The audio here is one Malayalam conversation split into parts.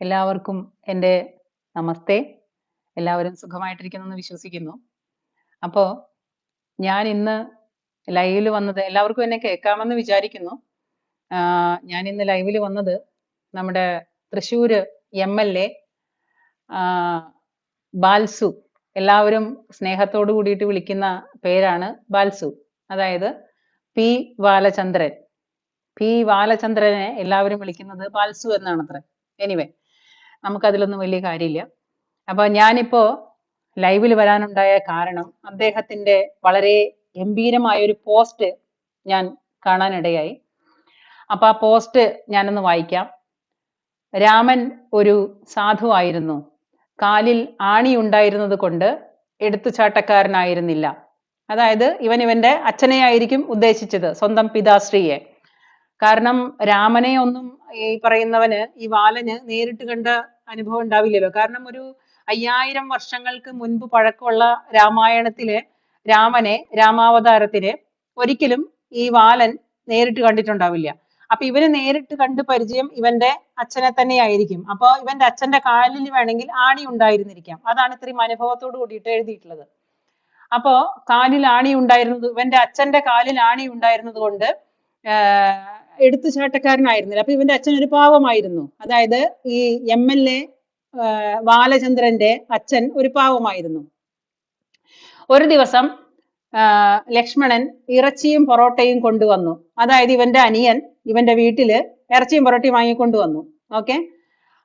എല്ലാവർക്കും എന്റെ നമസ്തേ. എല്ലാവരും സുഖമായിട്ടിരിക്കുന്നു എന്ന് വിശ്വസിക്കുന്നു. അപ്പോൾ ഞാൻ ഇന്ന് ലൈവിൽ വന്നത് എല്ലാവർക്കും എന്നെ കേൾക്കാമെന്ന് വിചാരിക്കുന്നു. ഞാൻ ഇന്ന് ലൈവിൽ വന്നത് നമ്മുടെ Thrissur M L A Balsu. എല്ലാവരും സ്നേഹത്തോടു കൂടിയിട്ട് വിളിക്കുന്ന പേരാണ് ബാൽസു. അതായത് പി ബാലചന്ദ്രൻ. പി ബാലചന്ദ്രനെ എല്ലാവരും വിളിക്കുന്നത് ബാൽസു എന്നാണ് എനിവേ നമുക്കതിലൊന്നും വലിയ കാര്യമില്ല. അപ്പൊ ഞാനിപ്പോ ലൈവിൽ വരാനുണ്ടായ കാരണം അദ്ദേഹത്തിന്റെ വളരെ ഗംഭീരമായ ഒരു പോസ്റ്റ് ഞാൻ കാണാനിടയായി. അപ്പോൾ ആ പോസ്റ്റ് ഞാനൊന്ന് വായിക്കാം. രാമൻ ഒരു സാധുവായിരുന്നു കാലിൽ ആണി ഉണ്ടായിരുന്നത് കൊണ്ട് എടുത്തുചാട്ടക്കാരനായിരുന്നില്ല. അതായത് ഇവൻ ഇവന്റെ അച്ഛനെ ആയിരിക്കും ഉദ്ദേശിച്ചത് സ്വന്തം പിതാശ്രീയെ കാരണം രാമനെ ഒന്നും ഈ പറയുന്നവന് ഈ വാലന് നേരിട്ട് കണ്ട അനുഭവം ഉണ്ടാവില്ലല്ലോ. കാരണം ഒരു അയ്യായിരം വർഷങ്ങൾക്ക് മുൻപ് പഴക്കമുള്ള രാമായണത്തിലെ രാമനെ രാമാവതാരത്തിനെ ഒരിക്കലും ഈ വാലൻ നേരിട്ട് കണ്ടിട്ടുണ്ടാവില്ല. അപ്പൊ ഇവന് നേരിട്ട് കണ്ട് പരിചയം ഇവന്റെ അച്ഛനെ തന്നെ ആയിരിക്കും അപ്പൊ ഇവന്റെ അച്ഛന്റെ കാലിൽ വേണമെങ്കിൽ ആണി ഉണ്ടായിരുന്നിരിക്കാം. അതാണ് ഇത്രയും അനുഭവത്തോട് കൂടിയിട്ട് എഴുതിയിട്ടുള്ളത്. അപ്പോ കാലിൽ ആണി ഉണ്ടായിരുന്നത് ഇവന്റെ അച്ഛന്റെ കാലിൽ ആണി ഉണ്ടായിരുന്നത് കൊണ്ട് ആഹ് എടുത്തുചാട്ടക്കാരനായിരുന്നില്ല. അപ്പൊ ഇവന്റെ അച്ഛൻ ഒരു പാവമായിരുന്നു. അതായത് ഈ എം എൽ എ ബാലചന്ദ്രന്റെ അച്ഛൻ ഒരു പാവമായിരുന്നു. ഒരു ദിവസം ലക്ഷ്മണൻ ഇറച്ചിയും പൊറോട്ടയും കൊണ്ടുവന്നു. അതായത് ഇവന്റെ അനിയൻ ഇവന്റെ വീട്ടിൽ ഇറച്ചിയും പൊറോട്ടയും വാങ്ങിക്കൊണ്ടുവന്നു. ഓക്കെ?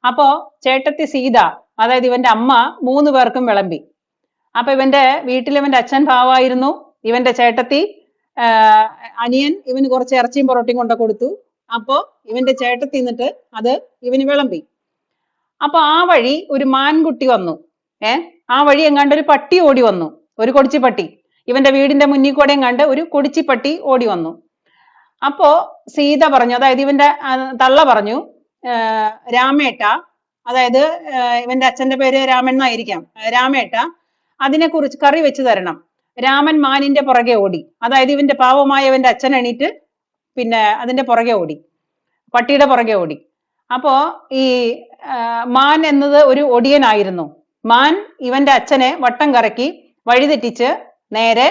അപ്പോ ചേട്ടത്തി സീത അതായത് ഇവന്റെ അമ്മ മൂന്ന് പേർക്കും വിളമ്പി. അപ്പൊ ഇവന്റെ വീട്ടിൽ ഇവന്റെ അച്ഛൻ പാവായിരുന്നു ഇവന്റെ ചേട്ടത്തി അനിയൻ ഇവന് കുറച്ച് ഇറച്ചിയും പൊറോട്ടയും കൊണ്ട കൊടുത്തു. അപ്പോ ഇവന്റെ ചേട്ടത്തി നിന്നിട്ട് അത് ഇവന് വിളമ്പി. അപ്പൊ ആ വഴി ഒരു മാൻകുട്ടി വന്നു. ഏ? ആ വഴി എങ്ങാണ്ട് ഒരു പട്ടി ഓടി വന്നു. ഒരു കൊടിച്ചിപ്പട്ടി. ഇവന്റെ വീടിന്റെ മുന്നിൽ കൂടെ കണ്ട് ഒരു കൊടിച്ചിപ്പട്ടി ഓടി വന്നു. അപ്പോ സീത പറഞ്ഞു അതായത് ഇവന്റെ തള്ള പറഞ്ഞു രാമേട്ട അതായത് ഇവന്റെ അച്ഛന്റെ പേര് രാമൻ എന്നായിരിക്കാം. രാമേട്ട അതിനെ കുറിച്ച് കറി വെച്ച് തരണം. രാമൻ മാനിന്റെ പുറകെ ഓടി. അതായത് ഇവന്റെ പാവമായ ഇവന്റെ അച്ഛൻ എണീറ്റ് പിന്നെ അതിന്റെ പുറകെ ഓടി. പട്ടിയുടെ പുറകെ ഓടി. അപ്പോ ഈ മാൻ എന്നത് ഒരു ഒടിയനായിരുന്നു. മാൻ ഇവന്റെ അച്ഛനെ വട്ടം കറക്കി വഴിതെറ്റിച്ച് നേരെ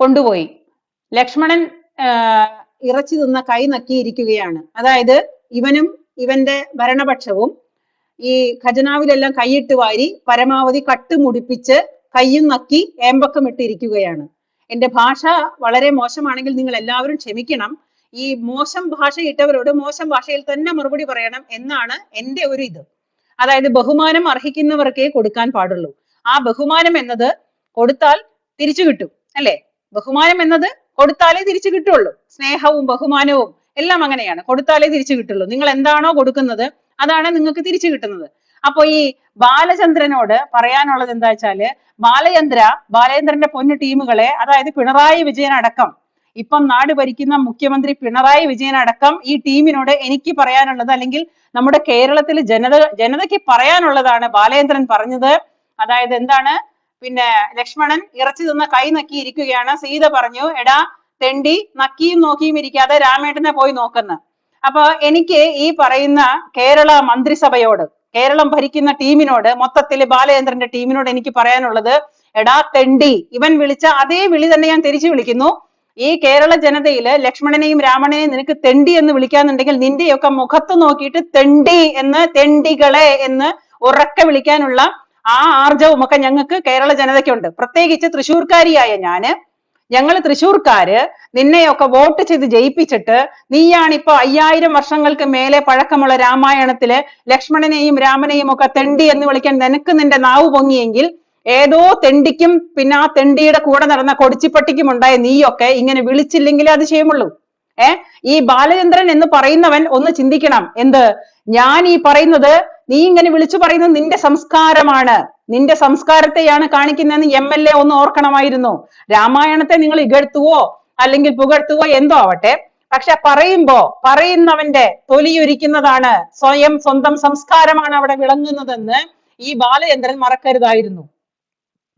കൊണ്ടുപോയി. ലക്ഷ്മണൻ ഇറച്ചി തിന്ന കൈ നക്കിയിരിക്കുകയാണ്. അതായത് ഇവനും ഇവന്റെ ഭരണപക്ഷവും ഈ ഖജനാവിലെല്ലാം കൈയിട്ട് വാരി പരമാവധി കട്ടുമുടിപ്പിച്ച് കയ്യും നക്കി ഏമ്പക്കം ഇട്ടിരിക്കുകയാണ്. എന്റെ ഭാഷ വളരെ മോശമാണെങ്കിൽ നിങ്ങൾ എല്ലാവരും ക്ഷമിക്കണം. ഈ മോശം ഭാഷ ഇട്ടവരോട് മോശം ഭാഷയിൽ തന്നെ മറുപടി പറയണം എന്നാണ് എന്റെ ഒരു ഇത്. അതായത് ബഹുമാനം അർഹിക്കുന്നവർക്കേ കൊടുക്കാൻ പാടുള്ളൂ. ആ ബഹുമാനം എന്നത് കൊടുത്താൽ തിരിച്ചു കിട്ടും അല്ലേ? ബഹുമാനം എന്നത് കൊടുത്താലേ തിരിച്ചു കിട്ടുള്ളൂ. സ്നേഹവും ബഹുമാനവും എല്ലാം അങ്ങനെയാണ്. കൊടുത്താലേ തിരിച്ചു കിട്ടുള്ളൂ. നിങ്ങൾ എന്താണോ കൊടുക്കുന്നത് അതാണ് നിങ്ങൾക്ക് തിരിച്ചു കിട്ടുന്നത്. അപ്പൊ ഈ ബാലചന്ദ്രനോട് പറയാനുള്ളത് എന്താ വെച്ചാൽ ബാലചന്ദ്ര ബാലചന്ദ്രന്റെ പൊന്നു ടീമുകളെ അതായത് പിണറായി വിജയൻ അടക്കം ഇപ്പം നാട് ഭരിക്കുന്ന മുഖ്യമന്ത്രി പിണറായി വിജയൻ അടക്കം ഈ ടീമിനോട് എനിക്ക് പറയാനുള്ളത് അല്ലെങ്കിൽ നമ്മുടെ കേരളത്തിലെ ജനത ജനതയ്ക്ക് പറയാനുള്ളതാണ് ബാലചന്ദ്രൻ പറഞ്ഞത്. അതായത് എന്താണ്? പിന്നെ ലക്ഷ്മണൻ ഇറച്ചി തിന്ന കൈ നക്കി ഇരിക്കുകയാണ് സീത പറഞ്ഞു എടാ തെണ്ടി നക്കിയും നോക്കിയും ഇരിക്കാതെ രാമേട്ടനെ പോയി നോക്കുന്നു. അപ്പൊ എനിക്ക് ഈ പറയുന്ന കേരള മന്ത്രിസഭയോട് കേരളം ഭരിക്കുന്ന ടീമിനോട് മൊത്തത്തിൽ ബാലചന്ദ്രന്റെ ടീമിനോട് എനിക്ക് പറയാനുള്ളത് എടാ തെണ്ടി ഇവൻ വിളിച്ച അതേ വിളി തന്നെ ഞാൻ തിരിച്ചു വിളിക്കുന്നു. ഈ കേരള ജനതയിൽ ലക്ഷ്മണനെയും രാമണനെയും നിനക്ക് തെണ്ടി എന്ന് വിളിക്കാന്നുണ്ടെങ്കിൽ നിന്റെയൊക്കെ മുഖത്ത് നോക്കിയിട്ട് തെണ്ടി എന്ന് തെണ്ടികളെ എന്ന് ഉറക്കെ വിളിക്കാനുള്ള ആ ആർജവും ഒക്കെ ഞങ്ങൾക്ക് കേരള ജനതയ്ക്കുണ്ട്. പ്രത്യേകിച്ച് തൃശ്ശൂർക്കാരിയായ ഞാൻ ഞങ്ങൾ തൃശ്ശൂർക്കാര് നിന്നെയൊക്കെ വോട്ട് ചെയ്ത് ജയിപ്പിച്ചിട്ട് നീയാണ് ഇപ്പൊ അയ്യായിരം വർഷങ്ങൾക്ക് മേലെ പഴക്കമുള്ള രാമായണത്തിലെ ലക്ഷ്മണനെയും രാമനെയും ഒക്കെ തെണ്ടി എന്ന് വിളിക്കാൻ നിനക്ക് നിന്റെ നാവ് പൊങ്ങിയെങ്കിൽ ഏതോ തെണ്ടിക്കും പിന്നെ ആ തെണ്ടിയുടെ കൂടെ നടന്ന കൊടിച്ചിപ്പട്ടിക്കും ഉണ്ടായ നീയൊക്കെ ഇങ്ങനെ വിളിച്ചില്ലെങ്കിലേ അത് ചെയ്യുമുള്ളൂ ഏ? ഈ ബാലചന്ദ്രൻ എന്ന് പറയുന്നവൻ ഒന്ന് ചിന്തിക്കണം. എന്ത്? ഞാൻ ഈ പറയുന്നത് നീ ഇങ്ങനെ വിളിച്ചു പറയുന്നത് നിന്റെ സംസ്കാരമാണ്. നിന്റെ സംസ്കാരത്തെയാണ് കാണിക്കുന്നതെന്ന് എം എൽ എ ഒന്ന് ഓർക്കണമായിരുന്നു. രാമായണത്തെ നിങ്ങൾ ഇകഴ്ത്തുവോ? അല്ലെങ്കിൽ പുകഴ്ത്തുവോ? എന്തോ ആവട്ടെ. പക്ഷെ പറയുമ്പോ പറയുന്നവന്റെ തൊലിയൊരിക്കുന്നതാണ്. സ്വയം സ്വന്തം സംസ്കാരമാണ് അവിടെ വിളങ്ങുന്നതെന്ന് ഈ ബാലചന്ദ്രൻ മറക്കരുതായിരുന്നു.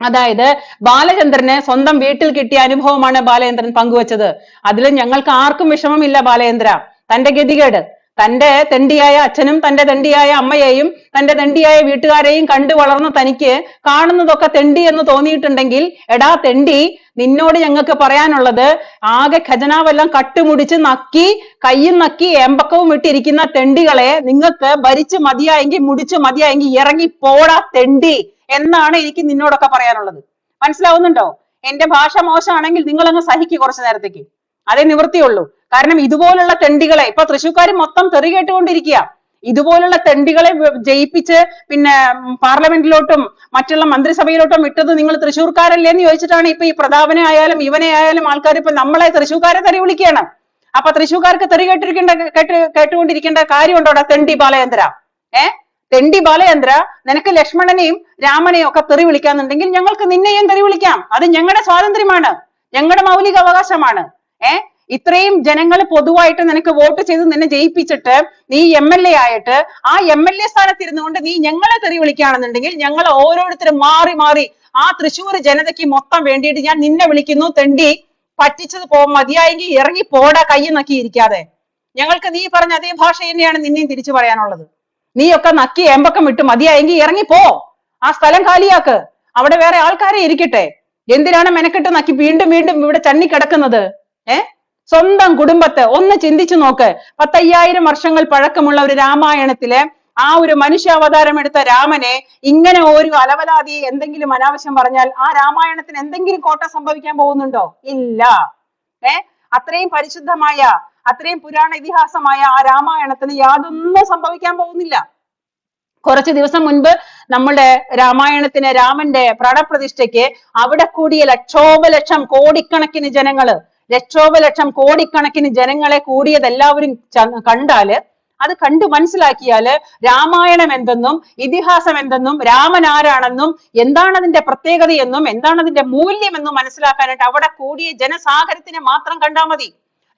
അതായത് ബാലചന്ദ്രന് സ്വന്തം വീട്ടിൽ കിട്ടിയ അനുഭവമാണ് ബാലചന്ദ്രൻ പങ്കുവച്ചത്. അതിൽ ഞങ്ങൾക്ക് ആർക്കും വിഷമമില്ല ബാലചന്ദ്ര. തന്റെ ഗതികേട്. തന്റെ തെണ്ടിയായ അച്ഛനും തന്റെ തെണ്ടിയായ അമ്മയെയും തന്റെ തെണ്ടിയായ വീട്ടുകാരെയും കണ്ടു വളർന്ന തനിക്ക് കാണുന്നതൊക്കെ തെണ്ടി എന്ന് തോന്നിയിട്ടുണ്ടെങ്കിൽ എടാ തെണ്ടി നിന്നോട് ഞങ്ങൾക്ക് പറയാനുള്ളത് ആകെ ഖജനാവെല്ലാം കട്ടുമുടിച്ച് നക്കി കയ്യും നക്കി ഏമ്പക്കവും ഇട്ടിരിക്കുന്ന തെണ്ടികളെ നിങ്ങൾക്ക് ഭരിച്ചു മതിയായെങ്കിൽ മുടിച്ച് മതിയായെങ്കിൽ ഇറങ്ങി പോടാ തെണ്ടി എന്നാണ് എനിക്ക് നിന്നോടൊക്കെ പറയാനുള്ളത്. മനസ്സിലാവുന്നുണ്ടോ? എന്റെ ഭാഷ മോശമാണെങ്കിൽ നിങ്ങൾ അങ്ങ് സഹിക്ക് കുറച്ചു നേരത്തേക്ക്. അതേ നിവൃത്തിയുള്ളൂ. കാരണം ഇതുപോലുള്ള തെണ്ടികളെ ഇപ്പൊ തൃശ്ശൂർക്കാർ മൊത്തം തെറി കേട്ടുകൊണ്ടിരിക്കുക. ഇതുപോലുള്ള തെണ്ടികളെ ജയിപ്പിച്ച് പിന്നെ പാർലമെന്റിലോട്ടും മറ്റുള്ള മന്ത്രിസഭയിലോട്ടും ഇട്ടത് നിങ്ങൾ തൃശ്ശൂർക്കാരല്ലേ എന്ന് ചോദിച്ചിട്ടാണ് ഇപ്പൊ ഈ പ്രതാപനെ ആയാലും ഇവനെ ആയാലും ആൾക്കാർ ഇപ്പൊ നമ്മളെ തൃശ്ശൂർക്കാരെ തെറി വിളിക്കുകയാണ്. അപ്പൊ തൃശ്ശൂർക്കാർക്ക് തെറി കേട്ടിരിക്കേണ്ട കേട്ട് കേട്ടുകൊണ്ടിരിക്കേണ്ട കാര്യമുണ്ടോടാ തെണ്ടി ബാലചന്ദ്ര. ഏ? തെണ്ടി ബാലചന്ദ്ര നിനക്ക് ലക്ഷ്മണനെയും രാമനെയും ഒക്കെ തെറി വിളിക്കാന്നുണ്ടെങ്കിൽ ഞങ്ങൾക്ക് നിന്നെയും തെറി വിളിക്കാം. അത് ഞങ്ങളുടെ സ്വാതന്ത്ര്യമാണ്. ഞങ്ങളുടെ മൗലിക അവകാശമാണ് ഏ? ഇത്രയും ജനങ്ങൾ പൊതുവായിട്ട് നിനക്ക് വോട്ട് ചെയ്ത് നിന്നെ ജയിപ്പിച്ചിട്ട് നീ എം എൽ എ ആയിട്ട് ആ എം എൽ എ സ്ഥാനത്ത് ഇരുന്നുകൊണ്ട് നീ ഞങ്ങളെ തെറി വിളിക്കുകയാണെന്നുണ്ടെങ്കിൽ ഞങ്ങൾ ഓരോരുത്തരും മാറി മാറി ആ തൃശ്ശൂർ ജനതയ്ക്ക് മൊത്തം വേണ്ടിയിട്ട് ഞാൻ നിന്നെ വിളിക്കുന്നു തെണ്ടി. പറ്റിച്ചത് പോ മതിയായെങ്കിൽ ഇറങ്ങി പോടാ കൈ നക്കി ഇരിക്കാതെ. ഞങ്ങൾക്ക് നീ പറഞ്ഞ അതേ ഭാഷ തന്നെയാണ് നിന്നെയും തിരിച്ചു പറയാനുള്ളത്. നീയൊക്കെ നക്കി ഏമ്പക്കം വിട്ട് മതിയായെങ്കിൽ ഇറങ്ങി പോ. ആ സ്ഥലം കാലിയാക്ക്. അവിടെ വേറെ ആൾക്കാരെ ഇരിക്കട്ടെ. എന്തിനാണ് മെനക്കെട്ട് നക്കി വീണ്ടും വീണ്ടും ഇവിടെ ചണ്ണി കിടക്കുന്നത് ഏ? സ്വന്തം കുടുംബത്തെ ഒന്ന് ചിന്തിച്ചു നോക്ക്. പത്തയ്യായിരം വർഷങ്ങൾ പഴക്കമുള്ള ഒരു രാമായണത്തിലെ ആ ഒരു മനുഷ്യാവതാരം എടുത്ത രാമനെ ഇങ്ങനെ ഒരു അലവലാതി എന്തെങ്കിലും അനാവശ്യം പറഞ്ഞാൽ ആ രാമായണത്തിന് എന്തെങ്കിലും കോട്ട സംഭവിക്കാൻ പോകുന്നുണ്ടോ? ഇല്ല. ഏ? അത്രയും പരിശുദ്ധമായ അത്രയും പുരാണ ഇതിഹാസമായ ആ രാമായണത്തിന് യാതൊന്നും സംഭവിക്കാൻ പോകുന്നില്ല. കുറച്ച് ദിവസം മുൻപ് നമ്മുടെ രാമായണത്തിന് രാമന്റെ പ്രണപ്രതിഷ്ഠയ്ക്ക് അവിടെ കൂടിയ ലക്ഷോപലക്ഷം കോടിക്കണക്കിന് ജനങ്ങൾ ലക്ഷോപലക്ഷം കോടിക്കണക്കിന് ജനങ്ങളെ കൂടിയത് എല്ലാവരും കണ്ടാൽ അത് കണ്ടു മനസ്സിലാക്കിയാൽ രാമായണം എന്തെന്നും ഇതിഹാസം എന്തെന്നും രാമൻ ആരാണെന്നും എന്താണ് അതിന്റെ പ്രത്യേകതയെന്നും എന്താണ് അതിന്റെ മൂല്യം എന്നും മനസ്സിലാക്കാനായിട്ട് അവിടെ കൂടിയ ജനസാഗരത്തിനെ മാത്രം കണ്ടാൽ മതി.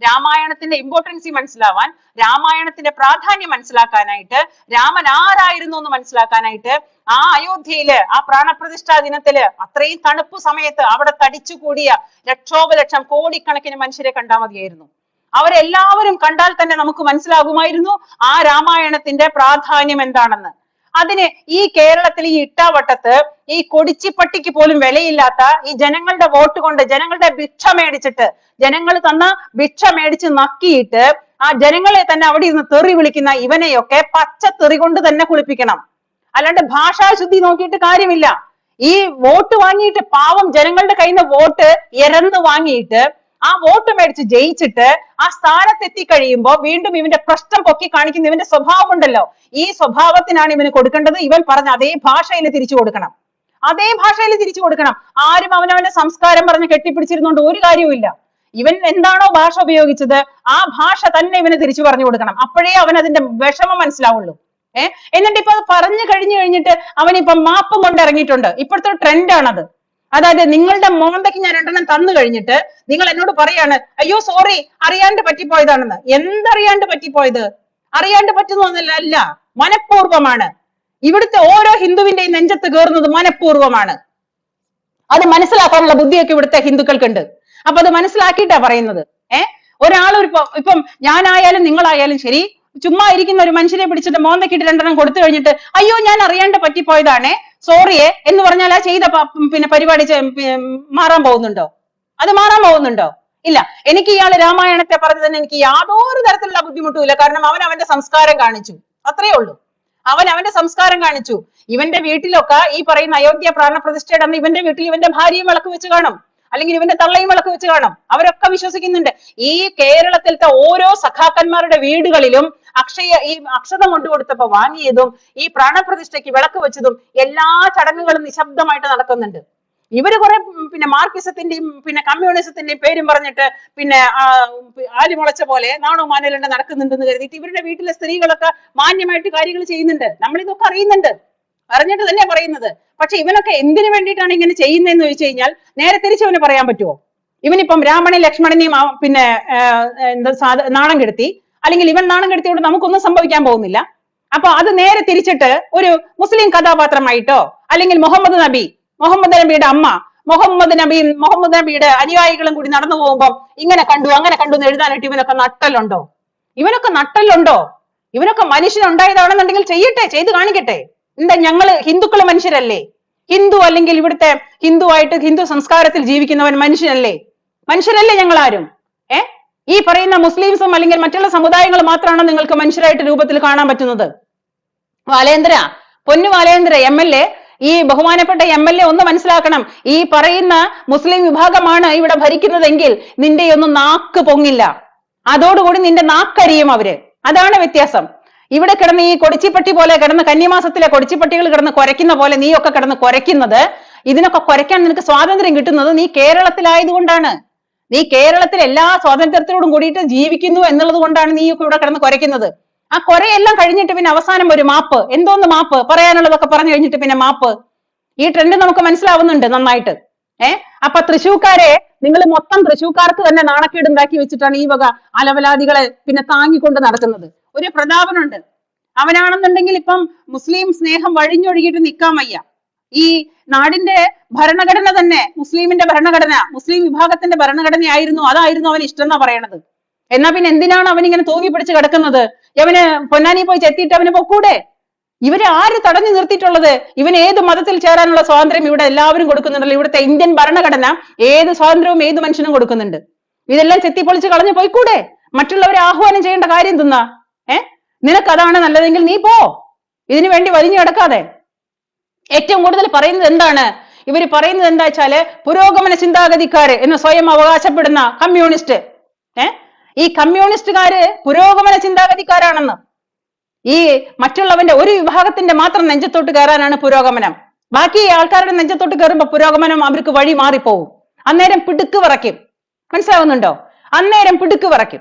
രാമായണത്തിന്റെ ഇമ്പോർട്ടൻസി മനസ്സിലാവാൻ രാമായണത്തിന്റെ പ്രാധാന്യം മനസ്സിലാക്കാനായിട്ട് രാമൻ ആരായിരുന്നു എന്ന് മനസ്സിലാക്കാനായിട്ട് ആ അയോധ്യയിൽ ആ പ്രാണപ്രതിഷ്ഠാ ദിനത്തിൽ അത്രയും തണുപ്പ് സമയത്ത് അവിടെ തടിച്ചു കൂടിയ ലക്ഷോപലക്ഷം കോടിക്കണക്കിന് മനുഷ്യരെ കണ്ടാൽ മതിയായിരുന്നു. അവരെല്ലാവരും കണ്ടാൽ തന്നെ നമുക്ക് മനസ്സിലാകുമായിരുന്നു ആ രാമായണത്തിന്റെ പ്രാധാന്യം എന്താണെന്ന്. അതിന് ഈ കേരളത്തിൽ ഈ ഇട്ടാവട്ടത്ത് ഈ കൊടിച്ചിപ്പട്ടിക്ക് പോലും വിലയില്ലാത്ത ഈ ജനങ്ങളുടെ വോട്ട് കൊണ്ട് ജനങ്ങളുടെ ഭിക്ഷ മേടിച്ചിട്ട് ജനങ്ങൾ തന്ന ഭിക്ഷ മേടിച്ച് നക്കിയിട്ട് ആ ജനങ്ങളെ തന്നെ അവിടെ ഇരുന്ന് തെറി വിളിക്കുന്ന ഇവനെയൊക്കെ പച്ച തെറി കൊണ്ട് തന്നെ കുളിപ്പിക്കണം. അല്ലാണ്ട് ഭാഷാശുദ്ധി നോക്കിയിട്ട് കാര്യമില്ല. ഈ വോട്ട് വാങ്ങിയിട്ട് പാവം ജനങ്ങളുടെ കയ്യിൽ നിന്ന് വോട്ട് എരന്ന് വാങ്ങിയിട്ട് ആ വോട്ട് മേടിച്ച് ജയിച്ചിട്ട് ആ സ്ഥാനത്ത് എത്തിക്കഴിയുമ്പോ വീണ്ടും ഇവന്റെ പ്രശ്നം പൊക്കി കാണിക്കുന്ന ഇവന്റെ സ്വഭാവം ഉണ്ടല്ലോ ഈ സ്വഭാവത്തിനാണ് ഇവന് കൊടുക്കേണ്ടത്. ഇവൻ പറഞ്ഞ അതേ ഭാഷയിൽ തിരിച്ചു കൊടുക്കണം. അതേ ഭാഷയിൽ തിരിച്ചു കൊടുക്കണം. ആരും അവനവന്റെ സംസ്കാരം പറഞ്ഞ് കെട്ടിപ്പിടിച്ചിരുന്നോണ്ട് ഒരു കാര്യവുമില്ല ഇവൻ എന്താണോ ഭാഷ ഉപയോഗിച്ചത് ആ ഭാഷ തന്നെ ഇവന് തിരിച്ചു പറഞ്ഞു കൊടുക്കണം. അപ്പോഴേ അവൻ അതിന്റെ വിഷമം മനസ്സിലാവുള്ളൂ. ഏഹ് എന്നിട്ട് ഇപ്പൊ അത് പറഞ്ഞു കഴിഞ്ഞു കഴിഞ്ഞിട്ട് അവൻ ഇപ്പൊ മാപ്പും കൊണ്ട് ഇറങ്ങിയിട്ടുണ്ട് ഇപ്പോഴത്തെ ട്രെൻഡ് ആണത്. അതായത് നിങ്ങളുടെ മോന്തയ്ക്ക് ഞാൻ രണ്ടെണ്ണം തന്നു കഴിഞ്ഞിട്ട് നിങ്ങൾ എന്നോട് പറയാണ് അയ്യോ സോറി അറിയാണ്ട് പറ്റിപ്പോയതാണെന്ന്. എന്തറിയാണ്ട് പറ്റിപ്പോയത്? അറിയാണ്ട് പറ്റുന്നൊന്നല്ല അല്ല മനഃപൂർവമാണ്. ഇവിടുത്തെ ഓരോ ഹിന്ദുവിന്റെയും നെഞ്ചത്ത് കയറുന്നത് മനഃപൂർവമാണ്. അത് മനസ്സിലാക്കാനുള്ള ബുദ്ധിയൊക്കെ ഇവിടുത്തെ ഹിന്ദുക്കൾക്കുണ്ട്. അപ്പൊ അത് മനസ്സിലാക്കിയിട്ടാ പറയുന്നത്. ഏഹ് ഒരാൾ ഒരു ഇപ്പൊ- ഞാനായാലും നിങ്ങളായാലും ശരി ചുമ്മാ ഇരിക്കുന്ന ഒരു മനുഷ്യനെ പിടിച്ചിട്ട് മോന്തക്കിട്ട് രണ്ടെണ്ണം കൊടുത്തു കഴിഞ്ഞിട്ട് അയ്യോ ഞാൻ അറിയാണ്ട് പറ്റിപ്പോയതാണേ. സോറിയെ എന്ന് പറഞ്ഞാൽ ആ ചെയ്ത പിന്നെ പരിപാടി മാറാൻ പോകുന്നുണ്ടോ? അത് മാറാൻ പോകുന്നുണ്ടോ? ഇല്ല. എനിക്ക് ഇയാൾ രാമായണത്തെ പറഞ്ഞു തന്നെ എനിക്ക് യാതൊരു തരത്തിലുള്ള ബുദ്ധിമുട്ടുമില്ല കാരണം അവൻ അവന്റെ സംസ്കാരം കാണിച്ചു. അത്രേ ഉള്ളൂ. അവൻ അവന്റെ സംസ്കാരം കാണിച്ചു. ഇവന്റെ വീട്ടിലൊക്കെ ഈ പറയുന്ന അയോധ്യ പ്രാണപ്രതിഷ്ഠയുടെ അന്ന് ഇവന്റെ വീട്ടിൽ ഇവന്റെ ഭാര്യയും വിളക്ക് വെച്ച് കാണും. അല്ലെങ്കിൽ ഇവന്റെ തള്ളയും വിളക്ക് വെച്ച് കാണും. അവരൊക്കെ വിശ്വസിക്കുന്നുണ്ട്. ഈ കേരളത്തിലത്തെ ഓരോ സഖാക്കന്മാരുടെ വീടുകളിലും അക്ഷയ ഈ അക്ഷതം കൊണ്ടുകൊടുത്തപ്പോ വാങ്ങിയതും ഈ പ്രാണപ്രതിഷ്ഠയ്ക്ക് വിളക്ക് വെച്ചതും എല്ലാ ചടങ്ങുകളും നിശബ്ദമായിട്ട് നടക്കുന്നുണ്ട്. ഇവർ കുറെ പിന്നെ മാർക്സിസത്തിന്റെയും പിന്നെ കമ്മ്യൂണിസത്തിന്റെയും പേരും പറഞ്ഞിട്ട് പിന്നെ ആലി മുളച്ച പോലെ നാണോ മാനലുണ്ട് നടക്കുന്നുണ്ടെന്ന് കരുതിയിട്ട് ഇവരുടെ വീട്ടിലെ സ്ത്രീകളൊക്കെ മാന്യമായിട്ട് കാര്യങ്ങൾ ചെയ്യുന്നുണ്ട്. നമ്മൾ ഇതൊക്കെ അറിയുന്നുണ്ട്. അറിഞ്ഞിട്ട് തന്നെ പറയുന്നത്. പക്ഷെ ഇവനൊക്കെ എന്തിനു വേണ്ടിയിട്ടാണ് ഇങ്ങനെ ചെയ്യുന്നതെന്ന് ചോദിച്ചു കഴിഞ്ഞാൽ നേരെ തിരിച്ചവന് പറയാൻ പറ്റുമോ ഇവനിപ്പം രാമനെ ലക്ഷ്മണനെയും പിന്നെ എന്താ നാണം കെടുത്തി. അല്ലെങ്കിൽ ഇവൻ നാണം കെടുത്തിയോണ്ട് നമുക്കൊന്നും സംഭവിക്കാൻ പോകുന്നില്ല. അപ്പൊ അത് നേരെ തിരിച്ചിട്ട് ഒരു മുസ്ലിം കഥാപാത്രമായിട്ടോ അല്ലെങ്കിൽ മുഹമ്മദ് നബി മുഹമ്മദ് നബിയുടെ അമ്മ മുഹമ്മദ് നബിയും മുഹമ്മദ് നബിയുടെ അനുയായികളും കൂടി നടന്നു പോകുമ്പോൾ ഇങ്ങനെ കണ്ടു അങ്ങനെ കണ്ടു എന്ന് എഴുതാനായിട്ട് ഇവനൊക്കെ നട്ടലുണ്ടോ? ഇവനൊക്കെ നട്ടലുണ്ടോ? ഇവനൊക്കെ മനുഷ്യനുണ്ടായതാണെന്നുണ്ടെങ്കിൽ ചെയ്യട്ടെ ചെയ്ത് കാണിക്കട്ടെ. എന്താ ഞങ്ങൾ ഹിന്ദുക്കൾ മനുഷ്യരല്ലേ? ഹിന്ദു അല്ലെങ്കിൽ ഇവിടുത്തെ ഹിന്ദു ആയിട്ട് ഹിന്ദു സംസ്കാരത്തിൽ ജീവിക്കുന്നവൻ മനുഷ്യനല്ലേ? മനുഷ്യരല്ലേ ഞങ്ങൾ ആരും ഈ പറയുന്ന മുസ്ലിംസും അല്ലെങ്കിൽ മറ്റുള്ള സമുദായങ്ങൾ മാത്രമാണ് നിങ്ങൾക്ക് മനുഷ്യരായിട്ട് രൂപത്തിൽ കാണാൻ പറ്റുന്നത്. വാലേന്ദ്ര പൊന്നു വാലേന്ദ്ര എം എൽ എ ഈ ബഹുമാനപ്പെട്ട എം എൽ എ ഒന്ന് മനസ്സിലാക്കണം. ഈ പറയുന്ന മുസ്ലിം വിഭാഗമാണ് ഇവിടെ ഭരിക്കുന്നതെങ്കിൽ നിന്റെ ഒന്നും നാക്ക് പൊങ്ങില്ല. അതോടുകൂടി നിന്റെ നാക്കരിയും അവർ. അതാണ് വ്യത്യാസം. ഇവിടെ കിടന്ന് ഈ കൊടിച്ചിപ്പട്ടി പോലെ കിടന്ന് കന്യമാസത്തിലെ കൊടിച്ചിപ്പട്ടികൾ കിടന്ന് കുരയ്ക്കുന്ന പോലെ നീയൊക്കെ കിടന്ന് കുരയ്ക്കുന്നത് ഇതിനൊക്കെ കുരയ്ക്കാൻ നിനക്ക് സ്വാതന്ത്ര്യം കിട്ടുന്നത് നീ കേരളത്തിലായതുകൊണ്ടാണ്. നീ കേരളത്തിൽ എല്ലാ സ്വാതന്ത്ര്യത്തോടും കൂടിയിട്ട് ജീവിക്കുന്നു എന്നുള്ളത് കൊണ്ടാണ് നീ ഇവിടെ കിടന്ന് കുരയ്ക്കുന്നത്. ആ കുറയെല്ലാം കഴിഞ്ഞിട്ട് പിന്നെ അവസാനം ഒരു മാപ്പ്. എന്തോന്ന് മാപ്പ്? പറയാനുള്ളതൊക്കെ പറഞ്ഞു കഴിഞ്ഞിട്ട് പിന്നെ മാപ്പ്. ഈ ട്രെൻഡ് നമുക്ക് മനസ്സിലാവുന്നുണ്ട് നന്നായിട്ട്. ഏഹ് അപ്പൊ തൃശ്ശൂക്കാരെ നിങ്ങൾ മൊത്തം തൃശ്ശൂക്കാർക്ക് തന്നെ നാണക്കേട് ഉണ്ടാക്കി വെച്ചിട്ടാണ് ഈ വക അലവലാദികളെ പിന്നെ താങ്ങിക്കൊണ്ട് നടക്കുന്നത്. ഒരു പ്രതാപനുണ്ട്. അവനാണെന്നുണ്ടെങ്കിൽ ഇപ്പം മുസ്ലിം സ്നേഹം വഴിഞ്ഞൊഴുകിയിട്ട് നിൽക്കാൻ വയ്യ. ഈ നാടിന്റെ ഭരണഘടന തന്നെ മുസ്ലിമിന്റെ ഭരണഘടന മുസ്ലിം വിഭാഗത്തിന്റെ ഭരണഘടനയായിരുന്നു അതായിരുന്നു അവൻ ഇഷ്ടം എന്നാ പറയണത്. എന്നാ പിന്നെ എന്തിനാണ് അവൻ ഇങ്ങനെ തൂങ്ങി പിടിച്ച് കിടക്കുന്നത്? ഇവന് പൊന്നാനി പോയി ചെത്തിയിട്ട് അവന് പൊക്കൂടെ? ഇവരെ ആര് തടഞ്ഞു നിർത്തിയിട്ടുള്ളത്? ഇവൻ ഏത് മതത്തിൽ ചേരാനുള്ള സ്വാതന്ത്ര്യം ഇവിടെ എല്ലാവരും കൊടുക്കുന്നുണ്ടല്ലോ? ഇവിടുത്തെ ഇന്ത്യൻ ഭരണഘടന ഏത് സ്വാതന്ത്ര്യവും ഏത് മനുഷ്യനും കൊടുക്കുന്നുണ്ട്? ഇതെല്ലാം ചെത്തിപ്പൊളിച്ച് കളഞ്ഞു പോയിക്കൂടെ? മറ്റുള്ളവരെ ആഹ്വാനം ചെയ്യേണ്ട കാര്യം തിന്നാ ഏ? നിനക്കതാണ് നല്ലതെങ്കിൽ നീ പോ. ഇതിനു വേണ്ടി വലിഞ്ഞു കിടക്കാതെ. ഏറ്റവും കൂടുതൽ പറയുന്നത് എന്താണ്? ഇവർ പറയുന്നത് എന്താ വെച്ചാൽ പുരോഗമന ചിന്താഗതിക്കാര് എന്ന് സ്വയം അവകാശപ്പെടുന്ന കമ്മ്യൂണിസ്റ്റ് ഏ? ഈ കമ്മ്യൂണിസ്റ്റുകാര് പുരോഗമന ചിന്താഗതിക്കാരാണെന്ന്. ഈ മറ്റുള്ളവന്റെ ഒരു വിഭാഗത്തിന്റെ മാത്രം നെഞ്ചത്തോട്ട് കയറാനാണ് പുരോഗമനം. ബാക്കി ആൾക്കാരുടെ നെഞ്ചത്തോട്ട് കയറുമ്പോ പുരോഗമനം അവർക്ക് വഴി മാറിപ്പോവും. അന്നേരം പിടുക്ക് വിറയ്ക്കും. മനസ്സിലാവുന്നുണ്ടോ? അന്നേരം പിടുക്ക് വിറയ്ക്കും.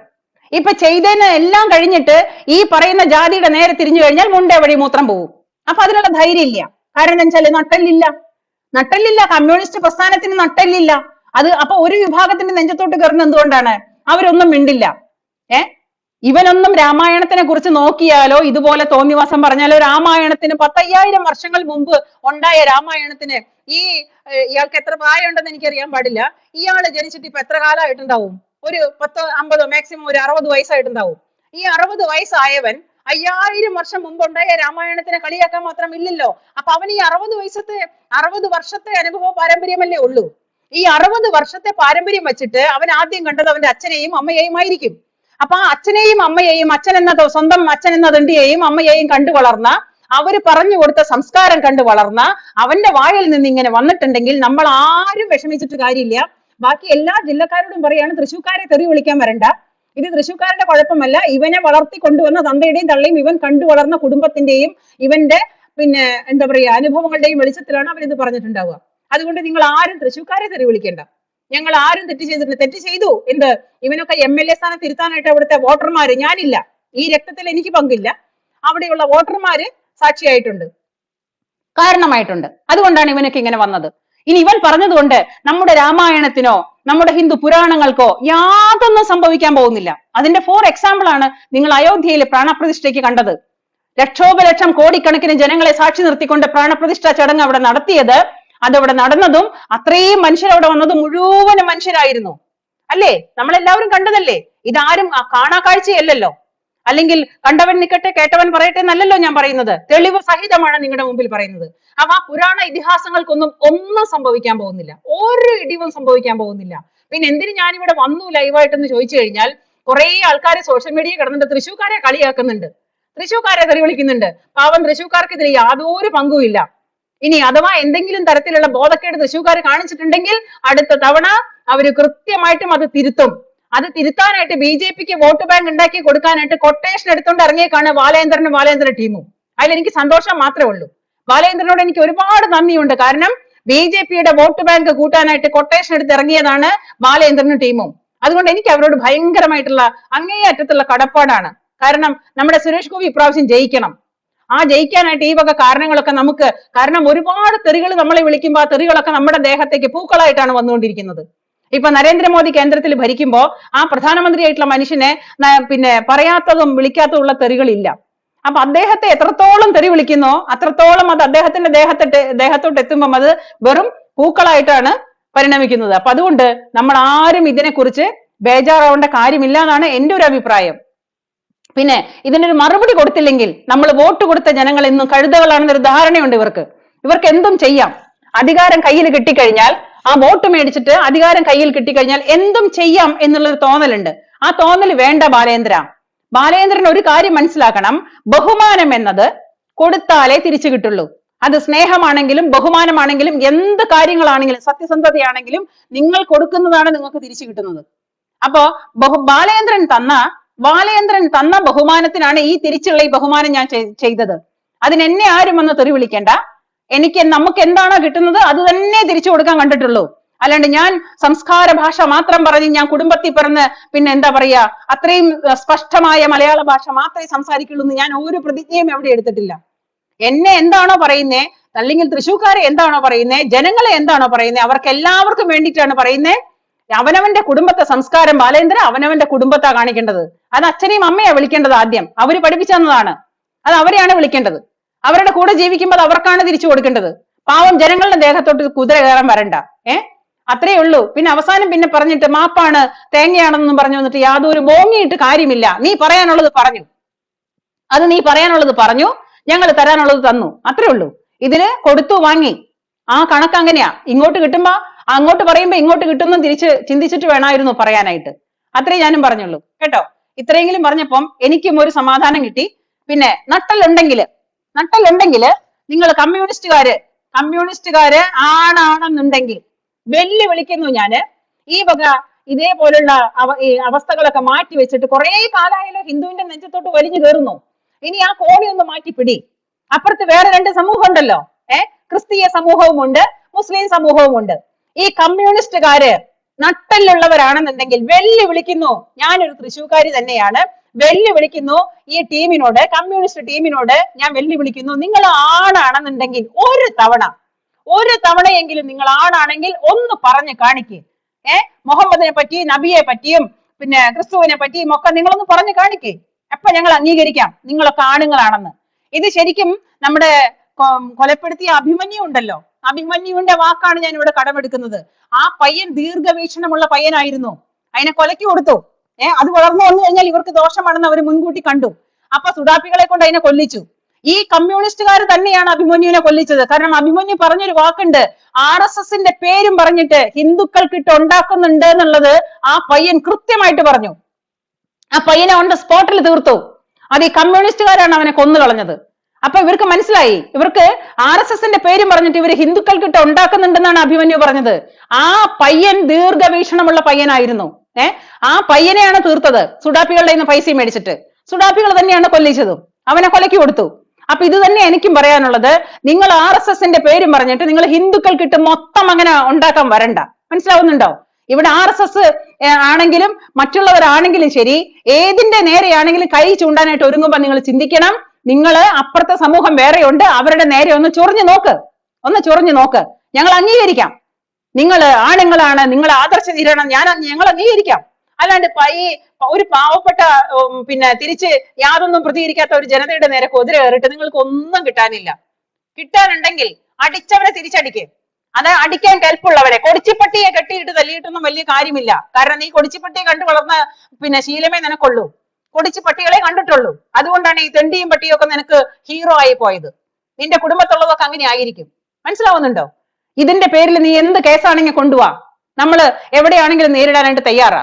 ഇപ്പൊ ചെയ്തതിന് എല്ലാം കഴിഞ്ഞിട്ട് ഈ പറയുന്ന ജാതിയുടെ നേരെ തിരിഞ്ഞു കഴിഞ്ഞാൽ മുണ്ടേ വഴി മൂത്രം പോവും. അപ്പൊ അതിനുള്ള ധൈര്യം ഇല്ല. കാരണം എന്താ വെച്ചാൽ നട്ടല്ലില്ല. നട്ടല്ലില്ല കമ്മ്യൂണിസ്റ്റ് പ്രസ്ഥാനത്തിന് നട്ടല്ലില്ല. അത് അപ്പൊ ഒരു വിഭാഗത്തിന്റെ നെഞ്ചത്തോട്ട് കയറുന്ന എന്തുകൊണ്ടാണ്? അവരൊന്നും മിണ്ടില്ല. ഏ? ഇവനൊന്നും രാമായണത്തിനെ കുറിച്ച് നോക്കിയാലോ ഇതുപോലെ തോന്നിവാസം പറഞ്ഞാലോ രാമായണത്തിന് പത്തയ്യായിരം വർഷങ്ങൾ മുമ്പ് ഉണ്ടായ രാമായണത്തിന് ഈ ഇയാൾക്ക് എത്ര പ്രായമുണ്ടെന്ന് എനിക്കറിയാൻ പാടില്ല. ഇയാൾ ജനിച്ചിട്ട് ഇപ്പൊ എത്ര കാലമായിട്ടുണ്ടാവും? ഒരു പത്തോ അമ്പതോ മാക്സിമം ഒരു അറുപത് വയസ്സായിട്ടുണ്ടാവും. ഈ അറുപത് വയസ്സായവൻ അയ്യായിരം വർഷം മുമ്പുണ്ടായ രാമായണത്തിനെ കളിയാക്കാൻ മാത്രം ഇല്ലല്ലോ. അപ്പൊ അവൻ ഈ അറുപത് വയസ്സത്തെ അറുപത് വർഷത്തെ അനുഭവ പാരമ്പര്യമല്ലേ ഉള്ളൂ? ഈ അറുപത് വർഷത്തെ പാരമ്പര്യം വെച്ചിട്ട് അവൻ ആദ്യം കണ്ടത് അവന്റെ അച്ഛനെയും അമ്മയെയും ആയിരിക്കും അപ്പൊ ആ അച്ഛനെയും അമ്മയെയും അച്ഛൻ എന്ന സ്വന്തം അച്ഛൻ എന്ന തണ്ടിയെയും അമ്മയെയും കണ്ടു വളർന്ന അവർ പറഞ്ഞു കൊടുത്ത സംസ്കാരം കണ്ടു വളർന്ന അവന്റെ വായിൽ നിന്ന് ഇങ്ങനെ വന്നിട്ടുണ്ടെങ്കിൽ നമ്മൾ ആരും വിഷമിച്ചിട്ട് കാര്യമില്ല. ബാക്കി എല്ലാ ജില്ലക്കാരോടും പറയാണ് തൃശ്ശൂക്കാരെ തെറി വിളിക്കാൻ വരണ്ട. ഇത് തൃശ്ശൂക്കാരുടെ കുഴപ്പമല്ല. ഇവനെ വളർത്തി കൊണ്ടുവന്ന തന്തയുടെയും തള്ളയും ഇവൻ കണ്ടു വളർന്ന കുടുംബത്തിന്റെയും ഇവന്റെ പിന്നെ എന്താ പറയാ അനുഭവങ്ങളുടെയും വെളിച്ചത്തിലാണ് അവൻ ഇത് പറഞ്ഞിട്ടുണ്ടാവുക. അതുകൊണ്ട് നിങ്ങൾ ആരും തൃശ്ശൂക്കാരെ തെറി വിളിക്കേണ്ട. ഞങ്ങൾ ആരും തെറ്റ് ചെയ്തിട്ടില്ല. തെറ്റ് ചെയ്തു. എന്ത്? ഇവനൊക്കെ എം എൽ എ സ്ഥാനം തിരുത്താനായിട്ട് അവിടുത്തെ വോട്ടർമാര് ഞാനില്ല. ഈ രക്തത്തിൽ എനിക്ക് പങ്കില്ല. അവിടെയുള്ള വോട്ടർമാര് സാക്ഷിയായിട്ടുണ്ട്. കാരണമായിട്ടുണ്ട്. അതുകൊണ്ടാണ് ഇവനൊക്കെ ഇങ്ങനെ വന്നത്. ഇനി ഇവൻ പറഞ്ഞതുകൊണ്ട് നമ്മുടെ രാമായണത്തിനോ നമ്മുടെ ഹിന്ദു പുരാണങ്ങൾക്കോ യാതൊന്നും സംഭവിക്കാൻ പോകുന്നില്ല. അതിന്റെ ഫോർ എക്സാമ്പിൾ ആണ് നിങ്ങൾ അയോധ്യയിലെ പ്രാണപ്രതിഷ്ഠയ്ക്ക് കണ്ടത്. ലക്ഷോപലക്ഷം കോടിക്കണക്കിന് ജനങ്ങളെ സാക്ഷി നിർത്തിക്കൊണ്ട് പ്രാണപ്രതിഷ്ഠ ചടങ്ങ് അവിടെ നടത്തിയത്. അതവിടെ നടന്നതും അത്രയും മനുഷ്യരവിടെ വന്നതും മുഴുവനും മനുഷ്യരായിരുന്നു. അല്ലേ? നമ്മളെല്ലാവരും കണ്ടതല്ലേ? ഇതാരും കാണാ കാഴ്ചയല്ലല്ലോ. അല്ലെങ്കിൽ കണ്ടവൻ നിൽക്കട്ടെ കേട്ടവൻ പറയട്ടെ എന്നല്ലല്ലോ ഞാൻ പറയുന്നത്. തെളിവ് സഹിതമാണ് നിങ്ങളുടെ മുമ്പിൽ പറയുന്നത്. അപ്പൊ ആ പുരാണ ഇതിഹാസങ്ങൾക്കൊന്നും ഒന്നും സംഭവിക്കാൻ പോകുന്നില്ല. ഒരു ഇടിവും സംഭവിക്കാൻ പോകുന്നില്ല. പിന്നെ എന്തിന് ഞാനിവിടെ വന്നു ലൈവായിട്ടെന്ന് ചോദിച്ചു കഴിഞ്ഞാൽ കുറെ ആൾക്കാർ സോഷ്യൽ മീഡിയ കിടന്നിട്ട് തൃശ്ശൂക്കാരെ കളിയാക്കുന്നുണ്ട്. തൃശ്ശൂക്കാരെ തെറി വിളിക്കുന്നുണ്ട്. പാവം തൃശ്ശൂക്കാർക്ക് ഇതിൽ യാതൊരു പങ്കുമില്ല ഇനി അഥവാ എന്തെങ്കിലും തരത്തിലുള്ള ബോധക്കേട് തൃശ്ശൂക്കാർ കാണിച്ചിട്ടുണ്ടെങ്കിൽ അടുത്ത തവണ അവർ കൃത്യമായിട്ടും അത് തിരുത്തും. അത് തിരുത്താനായിട്ട് ബി ജെ പിക്ക് വോട്ട് ബാങ്ക് ഉണ്ടാക്കി കൊടുക്കാനായിട്ട് കൊട്ടേഷൻ എടുത്തുകൊണ്ട് ഇറങ്ങിയേക്കാണ് ബാലേന്ദ്രനും ബാലേന്ദ്ര ടീമും. അതിൽ എനിക്ക് സന്തോഷം മാത്രമേ ഉള്ളൂ. ബാലേന്ദ്രനോട് എനിക്ക് ഒരുപാട് നന്ദിയുണ്ട്. കാരണം ബി ജെ പിയുടെ വോട്ട് ബാങ്ക് കൂട്ടാനായിട്ട് കൊട്ടേഷൻ എടുത്ത് ഇറങ്ങിയതാണ് ബാലേന്ദ്രനും ടീമും. അതുകൊണ്ട് എനിക്ക് അവരോട് ഭയങ്കരമായിട്ടുള്ള അങ്ങേയറ്റത്തുള്ള കടപ്പാടാണ്. കാരണം നമ്മുടെ സുരേഷ് ഗോപി ഇപ്രാവശ്യം ജയിക്കണം. ആ ജയിക്കാനായിട്ട് ഈ വക കാരണങ്ങളൊക്കെ നമുക്ക് കാരണം ഒരുപാട് തെറികൾ നമ്മളെ വിളിക്കുമ്പോൾ ആ തെറികളൊക്കെ നമ്മുടെ ദേഹത്തേക്ക് പൂക്കളായിട്ടാണ് വന്നുകൊണ്ടിരിക്കുന്നത്. ഇപ്പൊ നരേന്ദ്രമോദി കേന്ദ്രത്തിൽ ഭരിക്കുമ്പോൾ ആ പ്രധാനമന്ത്രിയായിട്ടുള്ള മനുഷ്യനെ പിന്നെ പറയാത്തതും വിളിക്കാത്തതും ഉള്ള തെറികളില്ല. അപ്പൊ അദ്ദേഹത്തെ എത്രത്തോളം തെറി വിളിക്കുന്നോ അത്രത്തോളം അത് അദ്ദേഹത്തിന്റെ ദേഹത്തെ ദേഹത്തോട്ട് എത്തുമ്പം അത് വെറും പൂക്കളായിട്ടാണ് പരിണമിക്കുന്നത്. അപ്പൊ അതുകൊണ്ട് നമ്മൾ ആരും ഇതിനെക്കുറിച്ച് ബേജാറാവേണ്ട കാര്യമില്ല എന്നാണ് എന്റെ ഒരു അഭിപ്രായം. പിന്നെ ഇതിനൊരു മറുപടി കൊടുത്തില്ലെങ്കിൽ നമ്മൾ വോട്ട് കൊടുത്ത ജനങ്ങൾ ഇന്നും കഴുതകളാണെന്നൊരു ധാരണയുണ്ട് ഇവർക്ക്. ഇവർക്ക് എന്തും ചെയ്യാം. അധികാരം കയ്യിൽ കിട്ടിക്കഴിഞ്ഞാൽ ആ വോട്ട് മേടിച്ചിട്ട് അധികാരം കയ്യിൽ കിട്ടിക്കഴിഞ്ഞാൽ എന്തും ചെയ്യാം എന്നുള്ളൊരു തോന്നലുണ്ട്. ആ തോന്നൽ വേണ്ട ബാലേന്ദ്ര. ബാലേന്ദ്രൻ ഒരു കാര്യം മനസ്സിലാക്കണം. ബഹുമാനം എന്നത് കൊടുത്താലേ തിരിച്ചു കിട്ടുള്ളൂ. അത് സ്നേഹമാണെങ്കിലും ബഹുമാനമാണെങ്കിലും എന്ത് കാര്യങ്ങളാണെങ്കിലും സത്യസന്ധതയാണെങ്കിലും നിങ്ങൾ കൊടുക്കുന്നതാണ് നിങ്ങൾക്ക് തിരിച്ചു കിട്ടുന്നത്. അപ്പോ ബഹു ബാലേന്ദ്രൻ തന്ന ബാലേന്ദ്രൻ തന്ന ബഹുമാനത്തിനാണ് ഈ തിരിച്ചുള്ള ഈ ബഹുമാനം ഞാൻ ചെയ്തത്. അതിനെന്നെ ആരും വന്ന് തെറി വിളിക്കേണ്ട എനിക്ക് നമുക്ക് എന്താണോ കിട്ടുന്നത് അത് തന്നെ തിരിച്ചു കൊടുക്കാൻ കണ്ടിട്ടുള്ളൂ. അല്ലാണ്ട് ഞാൻ സംസ്കാര ഭാഷ മാത്രം പറഞ്ഞ് ഞാൻ കുടുംബത്തിൽ പിറന്ന് പിന്നെ എന്താ പറയാ അത്രയും സ്പഷ്ടമായ മലയാള ഭാഷ മാത്രമേ സംസാരിക്കുള്ളൂ എന്ന് ഞാൻ ഒരു പ്രതിജ്ഞയും എവിടെ എടുത്തിട്ടില്ല. എന്നെ എന്താണോ പറയുന്നേ അല്ലെങ്കിൽ തൃശ്ശൂർക്കാരെ എന്താണോ പറയുന്നേ ജനങ്ങളെ എന്താണോ പറയുന്നേ അവർക്ക് എല്ലാവർക്കും വേണ്ടിയിട്ടാണ് പറയുന്നേ അവനവന്റെ കുടുംബത്തെ സംസ്കാരം ബാലേന്ദ്ര അവനവന്റെ കുടുംബത്താ കാണിക്കേണ്ടത്. അത് അച്ഛനെയും അമ്മയാ വിളിക്കേണ്ടത് ആദ്യം. അവർ പഠിപ്പിച്ചു തന്നതാണ്. അത് അവരെയാണ് വിളിക്കേണ്ടത്. അവരുടെ കൂടെ ജീവിക്കുമ്പോൾ അവർക്കാണ് തിരിച്ചു കൊടുക്കേണ്ടത്. പാവം ജനങ്ങളുടെ ദേഹത്തോട്ട് കുതിര കയറാൻ വരണ്ട. ഏ? അത്രേ ഉള്ളൂ. പിന്നെ അവസാനം പിന്നെ പറഞ്ഞിട്ട് മാപ്പാണ് തേങ്ങയാണെന്നും പറഞ്ഞു വന്നിട്ട് യാതൊരു ബോങ്ങിയിട്ട് കാര്യമില്ല. നീ പറയാനുള്ളത് പറഞ്ഞു. അത് നീ പറയാനുള്ളത് പറഞ്ഞു. ഞങ്ങൾ തരാനുള്ളത് തന്നു. അത്രേ ഉള്ളൂ. ഇതിന് കൊടുത്തു വാങ്ങി. ആ കണക്ക് അങ്ങനെയാ. ഇങ്ങോട്ട് കിട്ടുമ്പോ അങ്ങോട്ട് പറയുമ്പോ ഇങ്ങോട്ട് കിട്ടുന്നു തിരിച്ച് ചിന്തിച്ചിട്ട് വേണമായിരുന്നു പറയാനായിട്ട്. അത്രേ ഞാനും പറഞ്ഞുള്ളൂ. കേട്ടോ? ഇത്രയെങ്കിലും പറഞ്ഞപ്പം എനിക്കും ഒരു സമാധാനം കിട്ടി. പിന്നെ നട്ടലുണ്ടെങ്കിൽ നട്ടലുണ്ടെങ്കിൽ നിങ്ങൾ കമ്മ്യൂണിസ്റ്റുകാര് കമ്മ്യൂണിസ്റ്റുകാര് ആണാണെന്നുണ്ടെങ്കിൽ വെല്ലു വിളിക്കുന്നു ഞാൻ. ഈ വക ഇതേപോലുള്ള അവസ്ഥകളൊക്കെ മാറ്റി വെച്ചിട്ട് കുറെ കാലമായാലും ഹിന്ദുവിന്റെ നെഞ്ചത്തോട്ട് വലിഞ്ഞു കയറുന്നു. ഇനി ആ കോണി ഒന്ന് മാറ്റി പിടി അപ്പുറത്ത് വേറെ രണ്ട് സമൂഹം ഉണ്ടല്ലോ ഏ? ക്രിസ്തീയ സമൂഹവും ഉണ്ട് മുസ്ലിം സമൂഹവും ഉണ്ട് ഈ കമ്മ്യൂണിസ്റ്റുകാര് നട്ടലുള്ളവരാണെന്നുണ്ടെങ്കിൽ വെല്ലു വിളിക്കുന്നു ഞാനൊരു തൃശ്ശൂക്കാരി തന്നെയാണ്. വെല്ലു വിളിക്കുന്നു ഈ ടീമിനോട് കമ്മ്യൂണിസ്റ്റ് ടീമിനോട് ഞാൻ വെല്ലുവിളിക്കുന്നു. നിങ്ങൾ ആണാണെന്നുണ്ടെങ്കിൽ ഒരു തവണ ഒരു തവണയെങ്കിലും നിങ്ങൾ ആണാണെങ്കിൽ ഒന്ന് പറഞ്ഞു കാണിക്ക്. ഏ? മുഹമ്മദിനെ പറ്റി നബിയെ പറ്റിയും പിന്നെ ക്രിസ്തുവിനെ പറ്റിയും ഒക്കെ നിങ്ങളൊന്ന് പറഞ്ഞു കാണിക്കേ. അപ്പൊ ഞങ്ങൾ അംഗീകരിക്കാം. നിങ്ങളൊക്കെ ആണുങ്ങളാണെന്ന്. ഇത് ശരിക്കും നമ്മുടെ കൊലപ്പെടുത്തിയ അഭിമന്യു ഉണ്ടല്ലോ അഭിമന്യുവിന്റെ വാക്കാണ് ഞാൻ ഇവിടെ കടമെടുക്കുന്നത്. ആ പയ്യൻ ദീർഘവീക്ഷണമുള്ള പയ്യനായിരുന്നു. അതിനെ കൊലയ്ക്ക് കൊടുത്തു. ഏ അത് വളർന്നു വന്നു കഴിഞ്ഞാൽ ഇവർക്ക് ദോഷമാണെന്ന് അവർ മുൻകൂട്ടി കണ്ടു. അപ്പൊ സുഡാപ്പികളെ കൊണ്ട് അതിനെ കൊല്ലിച്ചു. ഈ കമ്മ്യൂണിസ്റ്റുകാർ തന്നെയാണ് അഭിമന്യുവിനെ കൊല്ലിച്ചത്. കാരണം അഭിമന്യു പറഞ്ഞൊരു വാക്കുണ്ട്. ആർ എസ് എസിന്റെ പേരും പറഞ്ഞിട്ട് ഹിന്ദുക്കൾക്കിട്ട് ഉണ്ടാക്കുന്നുണ്ട് എന്നുള്ളത് ആ പയ്യൻ കൃത്യമായിട്ട് പറഞ്ഞു. ആ പയ്യനെ ദ സ്പോട്ടിൽ തീർത്തു. അത് ഈ കമ്മ്യൂണിസ്റ്റുകാരാണ് അവനെ കൊന്നു കളഞ്ഞത്. അപ്പൊ ഇവർക്ക് മനസ്സിലായി. ഇവർക്ക് ആർ എസ് എസിന്റെ പേരും പറഞ്ഞിട്ട് ഇവർ ഹിന്ദുക്കൾക്കിട്ട് ഉണ്ടാക്കുന്നുണ്ടെന്നാണ് അഭിമന്യു പറഞ്ഞത്. ആ പയ്യൻ ദീർഘവീക്ഷണമുള്ള പയ്യനായിരുന്നു. ഏ? ആ പയ്യനെയാണ് തീർത്തത്. സുഡാപ്പികളുടെ നിന്ന് പൈസ മേടിച്ചിട്ട്. സുഡാപ്പികൾ തന്നെയാണ് കൊല്ലിച്ചതും. അവനെ കൊലയ്ക്ക് കൊടുത്തു. അപ്പൊ ഇത് തന്നെ എനിക്കും പറയാനുള്ളത്. നിങ്ങൾ ആർ എസ് എസിന്റെ പേരും പറഞ്ഞിട്ട് നിങ്ങൾ ഹിന്ദുക്കൾക്കിട്ട് മൊത്തം അങ്ങനെ ഉണ്ടാക്കാൻ വരണ്ട. മനസ്സിലാവുന്നുണ്ടോ? ഇവിടെ ആർ എസ് എസ് ആണെങ്കിലും മറ്റുള്ളവരാണെങ്കിലും ശരി ഏതിന്റെ നേരെയാണെങ്കിലും കൈ ചൂണ്ടാനായിട്ട് ഒരുങ്ങുമ്പോ നിങ്ങൾ ചിന്തിക്കണം. നിങ്ങൾ അപ്പുറത്തെ സമൂഹം വേറെയുണ്ട്. അവരുടെ നേരെ ഒന്ന് ചൊറിഞ്ഞു നോക്ക്. ഒന്ന് ചൊറിഞ്ഞു നോക്ക്. ഞങ്ങൾ അംഗീകരിക്കാം. നിങ്ങൾ ആണുങ്ങളാണ് നിങ്ങൾ ആദർശ തീരണം ഞാൻ ഞങ്ങൾ അംഗീകരിക്കാം. അല്ലാണ്ട് പൈ ഒരു പാവപ്പെട്ട പിന്നെ തിരിച്ച് യാതൊന്നും പ്രതികരിക്കാത്ത ഒരു ജനതയുടെ നേരെ കുതിര കയറിയിട്ട് നിങ്ങൾക്ക് ഒന്നും കിട്ടാനില്ല. കിട്ടാനുണ്ടെങ്കിൽ അടിച്ചവനെ തിരിച്ചടിക്ക്. അത് അടിക്കാൻ കെൽപ്പുള്ളവരെ. കൊടിച്ചിപ്പട്ടിയെ കെട്ടിയിട്ട് തല്ലിയിട്ടൊന്നും വലിയ കാര്യമില്ല. കാരണം നീ കൊടിച്ചിപ്പട്ടിയെ കണ്ടു വളർന്ന പിന്നെ ശീലമേ നിനക്കുള്ളൂ. കൊടിച്ചിപ്പട്ടികളെ കണ്ടിട്ടുള്ളൂ. അതുകൊണ്ടാണ് ഈ തെണ്ടിയും പട്ടിയും ഒക്കെ നിനക്ക് ഹീറോ ആയി പോയത്. നിന്റെ കുടുംബത്തുള്ളതൊക്കെ അങ്ങനെ ആയിരിക്കും. മനസ്സിലാവുന്നുണ്ടോ? ഇതിന്റെ പേരിൽ നീ എന്ത് കേസാണെങ്കിൽ കൊണ്ടുവാ? നമ്മൾ എവിടെയാണെങ്കിലും നേരിടാനായിട്ട് തയ്യാറാ?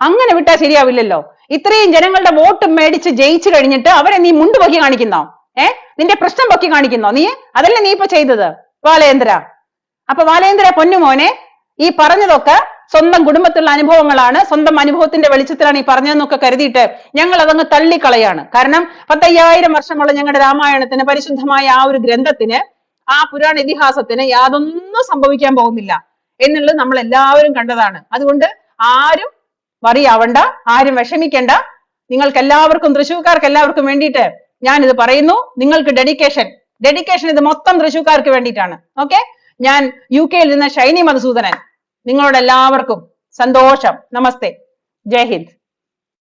അങ്ങനെ വിട്ടാൽ ശരിയാവില്ലല്ലോ. ഇത്രയും ജനങ്ങളുടെ വോട്ട് മേടിച്ച് ജയിച്ചു കഴിഞ്ഞിട്ട് അവരെ നീ മുണ്ട് പൊക്കി കാണിക്കുന്നോ? ഏ? നിന്റെ പ്രശ്നം പൊക്കി കാണിക്കുന്നോ നീ? അതല്ലേ നീ ഇപ്പൊ ചെയ്തത്? ബാലേന്ദ്ര അപ്പൊ ബാലേന്ദ്ര പൊന്നുമോനെ ഈ പറഞ്ഞതൊക്കെ സ്വന്തം കുടുംബത്തിലുള്ള അനുഭവങ്ങളാണ്. സ്വന്തം അനുഭവത്തിന്റെ വെളിച്ചത്തിലാണ് ഈ പറഞ്ഞതെന്നൊക്കെ കരുതിയിട്ട് ഞങ്ങൾ അതങ്ങ് തള്ളിക്കളയാണ്. കാരണം പത്തയ്യായിരം വർഷമുള്ള ഞങ്ങളുടെ രാമായണത്തിന് പരിശുദ്ധമായ ആ ഒരു ഗ്രന്ഥത്തിന് ആ പുരാണ ഇതിഹാസത്തിന് യാതൊന്നും സംഭവിക്കാൻ പോകുന്നില്ല എന്നുള്ളത് നമ്മൾ എല്ലാവരും കണ്ടതാണ്. അതുകൊണ്ട് ആരും വറിയാവണ്ട ആരും വിഷമിക്കണ്ട. നിങ്ങൾക്ക് എല്ലാവർക്കും തൃശ്ശൂർക്കാർക്ക് എല്ലാവർക്കും വേണ്ടിയിട്ട് ഞാൻ ഇത് പറയുന്നു. നിങ്ങൾക്ക് ഡെഡിക്കേഷൻ ഡെഡിക്കേഷൻ ഇത് മൊത്തം തൃശ്ശൂർക്കാർക്ക് വേണ്ടിയിട്ടാണ്. ഓക്കെ ഞാൻ യു കെയിൽ നിന്ന് ഷൈനി മധുസൂദനൻ. നിങ്ങളോട് എല്ലാവർക്കും സന്തോഷം. നമസ്തേ. ജയ് ഹിന്ദ്.